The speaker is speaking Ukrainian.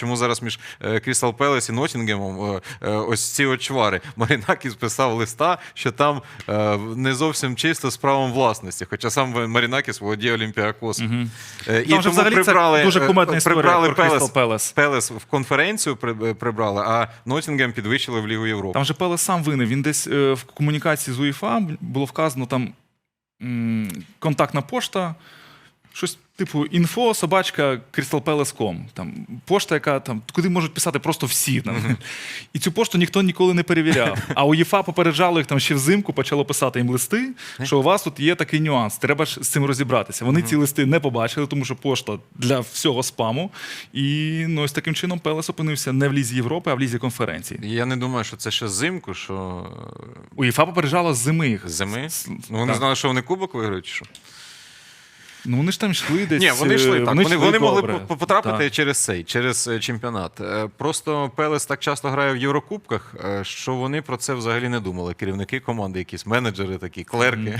чому зараз між Крістал Пелес і Ноттінгемом е, е, ось ці очвари. Марінакіс писав листа, що там е, не зовсім чисто з правом власності, хоча сам Марінакіс володіє Олімпіакосом. Е, Там же взагалі це дуже е, кумедна історія прибрали про Пелес, Crystal Пелес в конференцію прибрали, а Ноттінгем підвищили в Лігу Європи. Там же Пелес сам винен. Він десь е, в комунікації з УЄФА було вказано там контактна пошта, щось типу інфо, собачка, crystalpalace.com. Там пошта, яка там, куди можуть писати просто всі. Там. І цю пошту ніхто ніколи не перевіряв. А УЄФА попереджало їх там ще взимку, почало писати їм листи, що у вас тут є такий нюанс. Треба ж з цим розібратися. Вони ці листи не побачили, тому що пошта для всього спаму. І ну, ось таким чином Пелес опинився не в лізі Європи, а в лізі конференції. Я не думаю, що це ще зимку, що УЄФА попереджала з зими їх. зими. Ну, вони так. знали, що вони кубок виграють, що? Ну вони ж там йшли десь. Ні, вони йшли е, так. Вони, йшли вони могли добре. по- потрапити Так. через цей, через е, чемпіонат. Е, Просто Пелес так часто грає в Єврокубках, що вони про це взагалі не думали. Керівники команди, якісь менеджери такі, клерки.